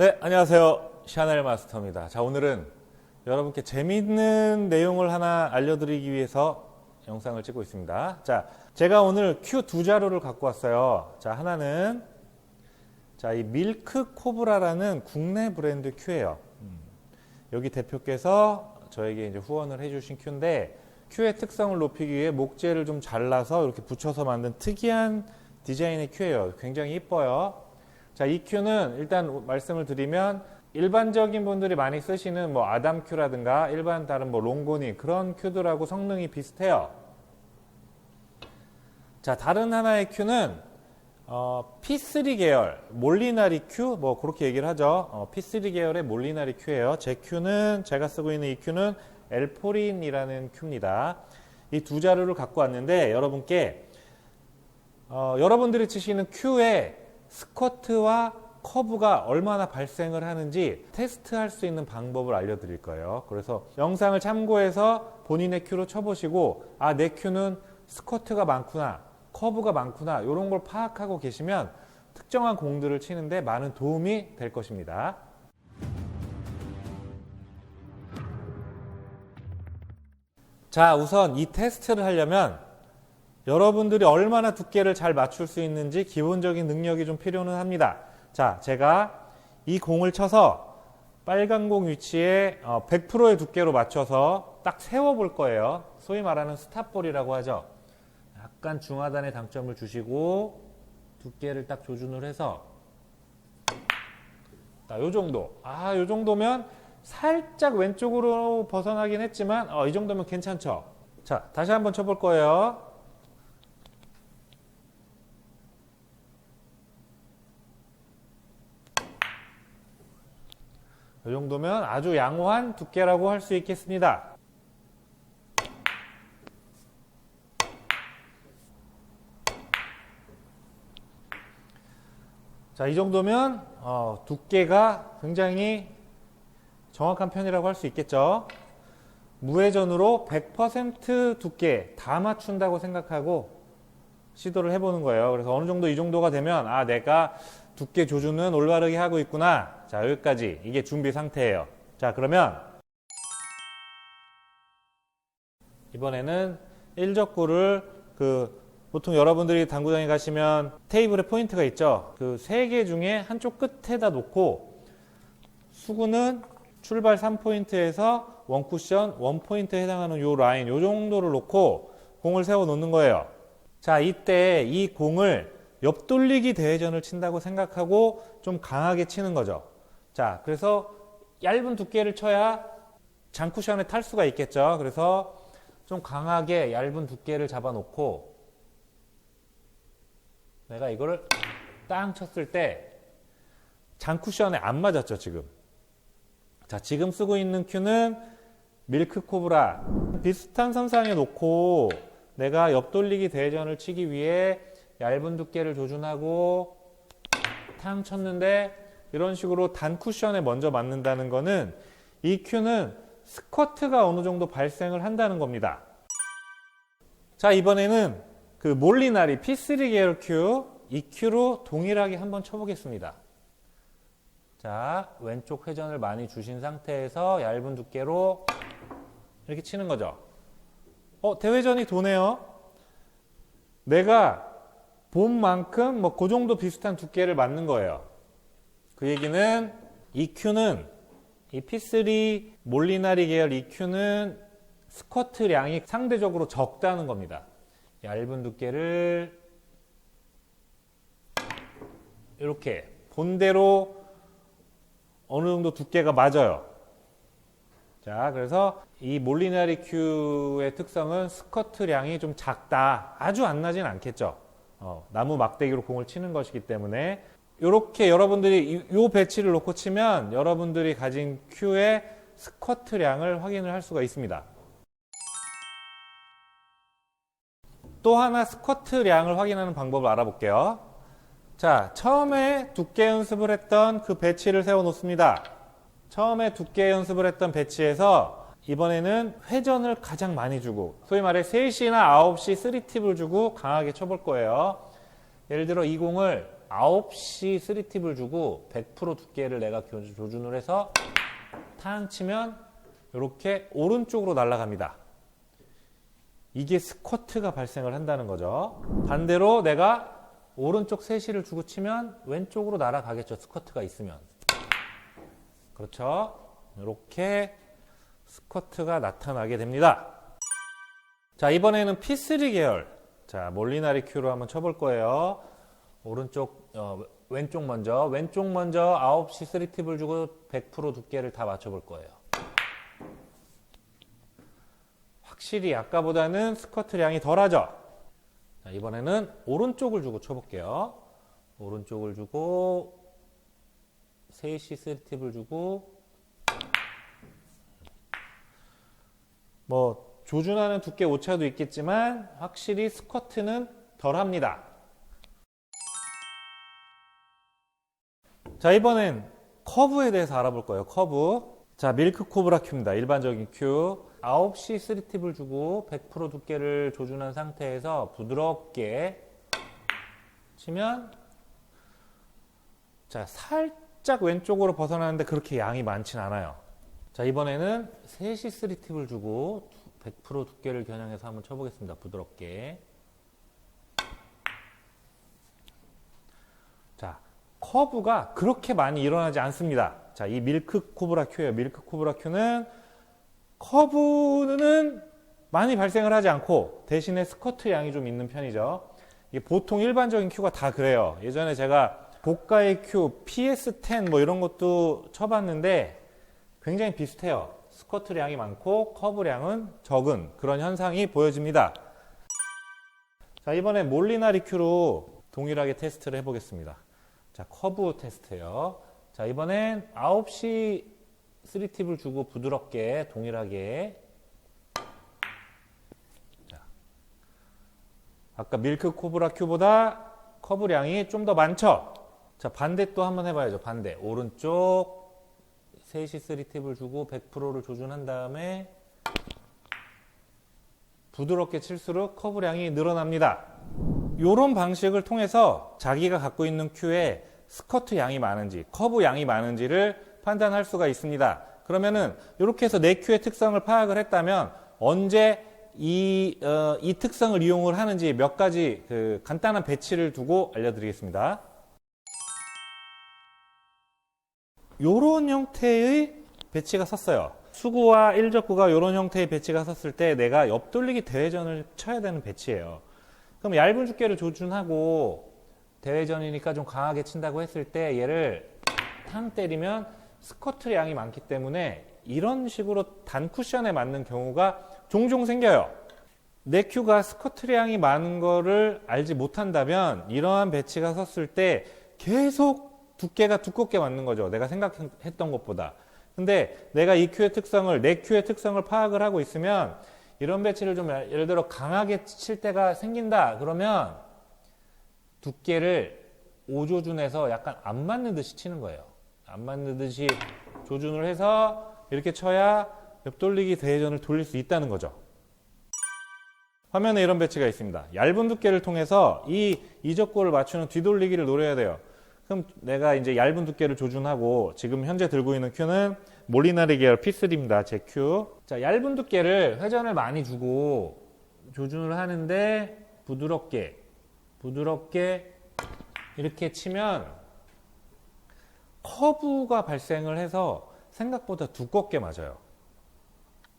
네, 안녕하세요. 샤넬 마스터입니다. 자, 오늘은 여러분께 재밌는 내용을 하나 알려드리기 위해서 영상을 찍고 있습니다. 자, 제가 오늘 큐 두 자료를 갖고 왔어요. 자, 하나는 자, 이 밀크 코브라라는 국내 브랜드 큐예요. 음, 여기 대표께서 저에게 이제 후원을 해주신 큐인데 큐의 특성을 높이기 위해 목재를 좀 잘라서 이렇게 붙여서 만든 특이한 디자인의 큐예요. 굉장히 이뻐요. 자, 이 큐는 일단 말씀을 드리면 일반적인 분들이 많이 쓰시는 뭐 아담 큐라든가 일반 다른 뭐 롱고니 그런 큐들하고 성능이 비슷해요. 자, 다른 하나의 큐는 어, P3 계열 몰리나리 큐뭐 그렇게 얘기를 하죠. 어, P3 계열의 몰리나리 큐예요. 제 큐는 제가 쓰고 있는 이 큐는 엘포린이라는 큐입니다. 이 두 자료를 갖고 왔는데 여러분께 어, 여러분들이 치시는 큐의 스쿼트와 커브가 얼마나 발생을 하는지 테스트할 수 있는 방법을 알려드릴 거예요. 그래서 영상을 참고해서 본인의 큐로 쳐보시고 아 내 큐는 스쿼트가 많구나, 커브가 많구나 이런 걸 파악하고 계시면 특정한 공들을 치는데 많은 도움이 될 것입니다. 자, 우선 이 테스트를 하려면 여러분들이 얼마나 두께를 잘 맞출 수 있는지 기본적인 능력이 좀 필요는 합니다. 자, 제가 이 공을 쳐서 빨간 공 위치에 100%의 두께로 맞춰서 딱 세워볼 거예요. 소위 말하는 스탑볼이라고 하죠. 약간 중하단에 당점을 주시고 두께를 딱 조준을 해서 자, 요 정도. 아, 요 정도면 살짝 왼쪽으로 벗어나긴 했지만 어, 이 정도면 괜찮죠. 자, 다시 한번 쳐볼 거예요. 이 정도면 아주 양호한 두께라고 할 수 있겠습니다. 자, 이 정도면 어, 두께가 굉장히 정확한 편이라고 할 수 있겠죠. 무회전으로 100% 두께 다 맞춘다고 생각하고 시도를 해보는 거예요. 그래서 어느 정도 이 정도가 되면 아 내가 두께 조준은 올바르게 하고 있구나. 자 여기까지 이게 준비 상태예요. 자 그러면 이번에는 일적구를 그 보통 여러분들이 당구장에 가시면 테이블에 포인트가 있죠. 그 세 개 중에 한쪽 끝에다 놓고 수구는 출발 3포인트에서 원쿠션, 원포인트에 해당하는 요 라인, 요 정도를 놓고 공을 세워 놓는 거예요. 자, 이때 이 공을 옆돌리기 대회전을 친다고 생각하고 좀 강하게 치는 거죠. 자, 그래서 얇은 두께를 쳐야 장쿠션에 탈 수가 있겠죠. 그래서 좀 강하게 얇은 두께를 잡아 놓고 내가 이거를 땅 쳤을 때 장쿠션에 안 맞았죠, 지금. 자, 지금 쓰고 있는 큐는 밀크 코브라. 비슷한 선상에 놓고 내가 옆돌리기 대전을 치기 위해 얇은 두께를 조준하고 탕 쳤는데 이런 식으로 단 쿠션에 먼저 맞는다는 거는 이 큐는 스쿼트가 어느 정도 발생을 한다는 겁니다. 자, 이번에는 그 몰리나리 P3 계열 큐, 이 큐로 동일하게 한번 쳐보겠습니다. 자, 왼쪽 회전을 많이 주신 상태에서 얇은 두께로 이렇게 치는 거죠. 어, 대회전이 도네요. 내가 본 만큼 뭐 그 정도 비슷한 두께를 맞는 거예요. 그 얘기는 EQ는 이 P3 몰리나리 계열 EQ는 스쿼트량이 상대적으로 적다는 겁니다. 얇은 두께를 이렇게 본대로 어느 정도 두께가 맞아요. 자, 그래서 이 몰리나리 큐의 특성은 스커트량이 좀 작다. 아주 안 나진 않겠죠. 어, 나무 막대기로 공을 치는 것이기 때문에 이렇게 여러분들이 이, 요 배치를 놓고 치면 여러분들이 가진 큐의 스쿼트량을 확인을 할 수가 있습니다. 또 하나 스쿼트량을 확인하는 방법을 알아볼게요. 자, 처음에 두께 연습을 했던 그 배치를 세워 놓습니다. 처음에 두께 연습을 했던 배치에서 이번에는 회전을 가장 많이 주고 소위 말해 3시나 9시 3팁을 주고 강하게 쳐볼 거예요. 예를 들어 이 공을 9시 3팁을 주고 100% 두께를 내가 교- 조준을 해서 탕 치면 이렇게 오른쪽으로 날아갑니다. 이게 스쿼트가 발생을 한다는 거죠. 반대로 내가 오른쪽 3시를 주고 치면 왼쪽으로 날아가겠죠. 스쿼트가 있으면. 그렇죠. 이렇게 스쿼트가 나타나게 됩니다. 자, 이번에는 P3 계열. 자, 몰리나리 큐로 한번 쳐볼 거예요. 오른쪽, 어, 왼쪽 먼저. 왼쪽 먼저 9시 3팁을 주고 100% 두께를 다 맞춰볼 거예요. 확실히 아까보다는 스쿼트량이 덜하죠? 자, 이번에는 오른쪽을 주고 쳐볼게요. 오른쪽을 주고 3시 3팁을 주고 뭐 조준하는 두께 오차도 있겠지만 확실히 스쿼트는 덜 합니다. 자 이번엔 커브에 대해서 알아볼 거예요. 커브. 자 밀크 코브라 큐입니다. 일반적인 큐. 9시 3팁을 주고 100% 두께를 조준한 상태에서 부드럽게 치면 자 살짝 왼쪽으로 벗어나는데 그렇게 양이 많진 않아요. 자 이번에는 3시 3팁을 주고 100% 두께를 겨냥해서 한번 쳐보겠습니다. 부드럽게. 자 커브가 그렇게 많이 일어나지 않습니다. 자 이 밀크 코브라 큐예요. 밀크 코브라 큐는 커브는 많이 발생을 하지 않고 대신에 스커트 양이 좀 있는 편이죠. 이게 보통 일반적인 큐가 다 그래요. 예전에 제가 고가의 큐, PS10 뭐 이런 것도 쳐봤는데 굉장히 비슷해요. 스쿼트량이 많고 커브량은 적은 그런 현상이 보여집니다. 자, 이번에 몰리나 리 큐로 동일하게 테스트를 해보겠습니다. 자, 커브 테스트요. 자, 이번엔 9시 3팁을 주고 부드럽게 동일하게 자, 아까 밀크 코브라 큐보다 커브량이 좀 더 많죠? 자, 반대 또 한번 해봐야죠. 반대. 오른쪽 3시 3팁을 주고 100%를 조준한 다음에 부드럽게 칠수록 커브량이 늘어납니다. 이런 방식을 통해서 자기가 갖고 있는 큐에 스커트 양이 많은지 커브 양이 많은지를 판단할 수가 있습니다. 그러면은 이렇게 해서 내 큐의 특성을 파악을 했다면 언제 이, 어, 이 특성을 이용을 하는지 몇 가지 그 간단한 배치를 두고 알려드리겠습니다. 요런 형태의 배치가 섰어요. 수구와 일적구가 요런 형태의 배치가 섰을 때 내가 옆돌리기 대회전을 쳐야 되는 배치예요. 그럼 얇은 두께를 조준하고 대회전이니까 좀 강하게 친다고 했을 때 얘를 탕 때리면 스커트 양이 많기 때문에 이런 식으로 단 쿠션에 맞는 경우가 종종 생겨요. 내 큐가 스커트량이 많은 거를 알지 못한다면 이러한 배치가 섰을 때 계속 두께가 두껍게 맞는 거죠. 내가 생각했던 것보다. 근데 내가 이 큐의 특성을 내 큐의 특성을 파악을 하고 있으면 이런 배치를 좀 예를 들어 강하게 칠 때가 생긴다. 그러면 두께를 5조준에서 약간 안 맞는 듯이 치는 거예요. 안 맞는 듯이 조준을 해서 이렇게 쳐야 옆돌리기 대회전을 돌릴 수 있다는 거죠. 화면에 이런 배치가 있습니다. 얇은 두께를 통해서 이 이적골을 맞추는 뒤돌리기를 노려야 돼요. 그럼 내가 이제 얇은 두께를 조준하고 지금 현재 들고 있는 큐는 몰리나리 계열 P3입니다. 제 큐. 자, 얇은 두께를 회전을 많이 주고 조준을 하는데 부드럽게 부드럽게 이렇게 치면 커브가 발생을 해서 생각보다 두껍게 맞아요.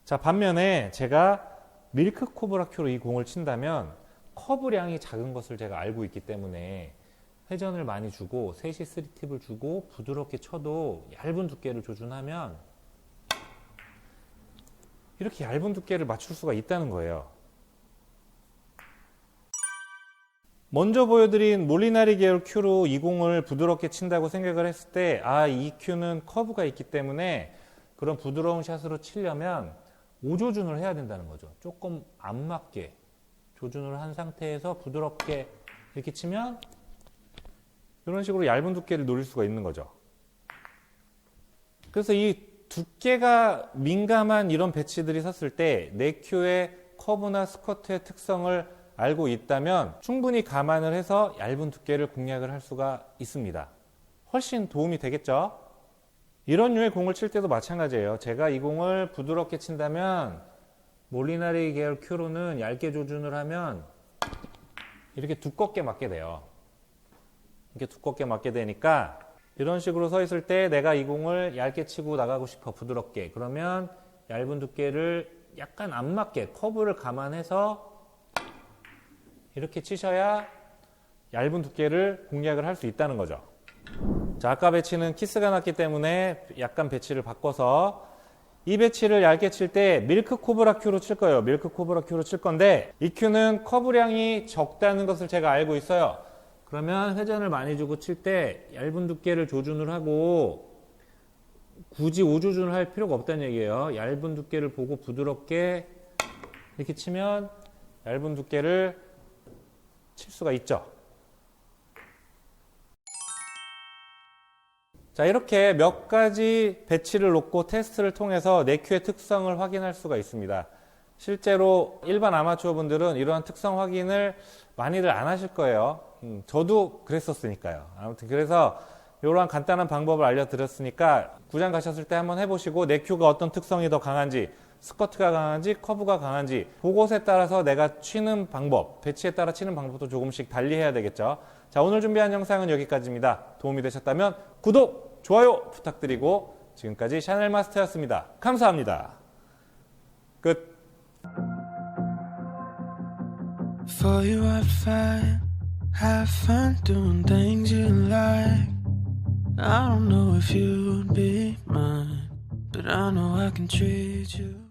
자, 반면에 제가 밀크 코브라 큐로 이 공을 친다면 커브량이 작은 것을 제가 알고 있기 때문에 회전을 많이 주고 3시 3팁을 주고 부드럽게 쳐도 얇은 두께를 조준하면 이렇게 얇은 두께를 맞출 수가 있다는 거예요. 먼저 보여드린 몰리나리 계열 큐로 이 공을 부드럽게 친다고 생각을 했을 때, 아, 이 큐는 커브가 있기 때문에 그런 부드러운 샷으로 치려면 5조준을 해야 된다는 거죠. 조금 안 맞게 조준을 한 상태에서 부드럽게 이렇게 치면 이런 식으로 얇은 두께를 노릴 수가 있는 거죠. 그래서 이 두께가 민감한 이런 배치들이 섰을 때 내 큐의 커브나 스커트의 특성을 알고 있다면 충분히 감안을 해서 얇은 두께를 공략을 할 수가 있습니다. 훨씬 도움이 되겠죠? 이런 류의 공을 칠 때도 마찬가지예요. 제가 이 공을 부드럽게 친다면 몰리나리 계열 큐로는 얇게 조준을 하면 이렇게 두껍게 맞게 돼요. 이렇게 두껍게 맞게 되니까 이런 식으로 서 있을 때 내가 이 공을 얇게 치고 나가고 싶어 부드럽게 그러면 얇은 두께를 약간 안 맞게 커브를 감안해서 이렇게 치셔야 얇은 두께를 공략을 할 수 있다는 거죠. 자, 아까 배치는 키스가 났기 때문에 약간 배치를 바꿔서 이 배치를 얇게 칠 때 밀크 코브라 큐로 칠 거예요. 밀크 코브라 큐로 칠 건데 이 큐는 커브량이 적다는 것을 제가 알고 있어요. 그러면 회전을 많이 주고 칠 때 얇은 두께를 조준을 하고 굳이 오조준을 할 필요가 없다는 얘기예요. 얇은 두께를 보고 부드럽게 이렇게 치면 얇은 두께를 칠 수가 있죠. 자, 이렇게 몇 가지 배치를 놓고 테스트를 통해서 네큐의 특성을 확인할 수가 있습니다. 실제로 일반 아마추어 분들은 이러한 특성 확인을 많이들 안 하실 거예요. 음, 저도 그랬었으니까요. 아무튼 그래서 이러한 간단한 방법을 알려드렸으니까 구장 가셨을 때 한번 해보시고 네큐가 어떤 특성이 더 강한지 스커트가 강한지 커브가 강한지 그것에 따라서 내가 치는 방법 배치에 따라 치는 방법도 조금씩 달리해야 되겠죠. 자 오늘 준비한 영상은 여기까지입니다. 도움이 되셨다면 구독 좋아요 부탁드리고 지금까지 샤넬 마스터였습니다. 감사합니다. 끝 Have fun doing things you like. I don't know if you'd be mine, but I know I can treat you.